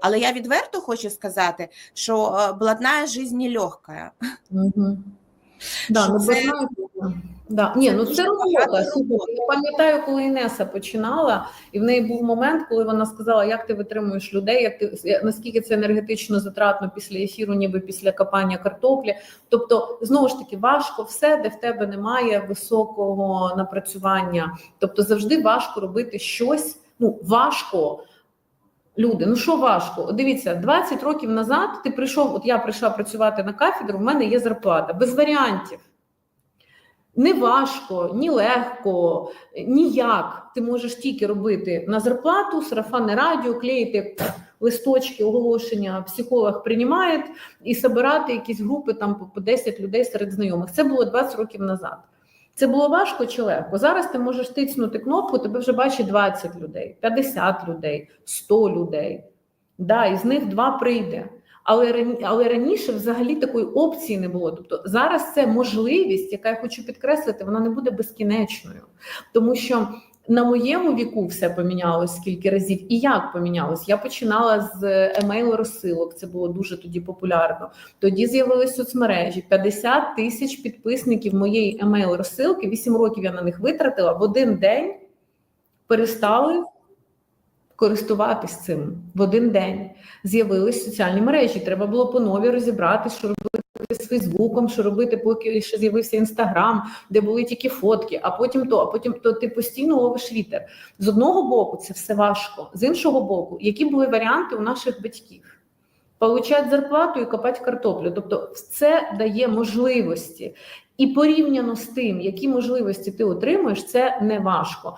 Але я відверто хочу сказати, що е, блатная жизнь не. Угу. Да, ну, це- да. Ні, ну це робота. Я пам'ятаю, коли Інеса починала, і в неї був момент, коли вона сказала, як ти витримуєш людей, як ти наскільки це енергетично затратно після ефіру, ніби після копання картоплі. Тобто, знову ж таки, важко все, де в тебе немає високого напрацювання. Тобто, завжди важко робити щось. Ну важко. Люди, ну що важко? Дивіться, 20 років назад ти прийшов. От я прийшла працювати на кафедру. В мене є зарплата без варіантів. Не важко, ні легко, ніяк. Ти можеш тільки робити на зарплату, сарафанне радіо, клеїти листочки, оголошення, психолог приймає і збирати якісь групи там по- по 10 людей серед знайомих. Це було 20 років назад. Це було важко чи легко? Зараз ти можеш тицнути кнопку, тебе вже бачить 20 людей, 50 людей, 100 людей. Да, із них два прийде. Але, але раніше взагалі такої опції не було. Тобто зараз це можливість, яка я хочу підкреслити, вона не буде безкінечною. Тому що на моєму віку все помінялось скільки разів, і як помінялось. Я починала з емейл розсилок, це було дуже тоді популярно. Тоді з'явились соцмережі. 50 тисяч підписників моєї емейл розсилки. 8 років я на них витратила в один день. Перестали користуватись цим в один день. З'явились соціальні мережі. Треба було по нові розібрати, що робити з Фейсбуком, що робити, поки ще з'явився Інстаграм, де були тільки фотки, а потім то, а потім то ти постійно ловиш вітер. З одного боку, це все важко. З іншого боку, які були варіанти у наших батьків? Получати зарплату і копати картоплю. Тобто, це дає можливості. І порівняно з тим, які можливості ти отримуєш, це не важко.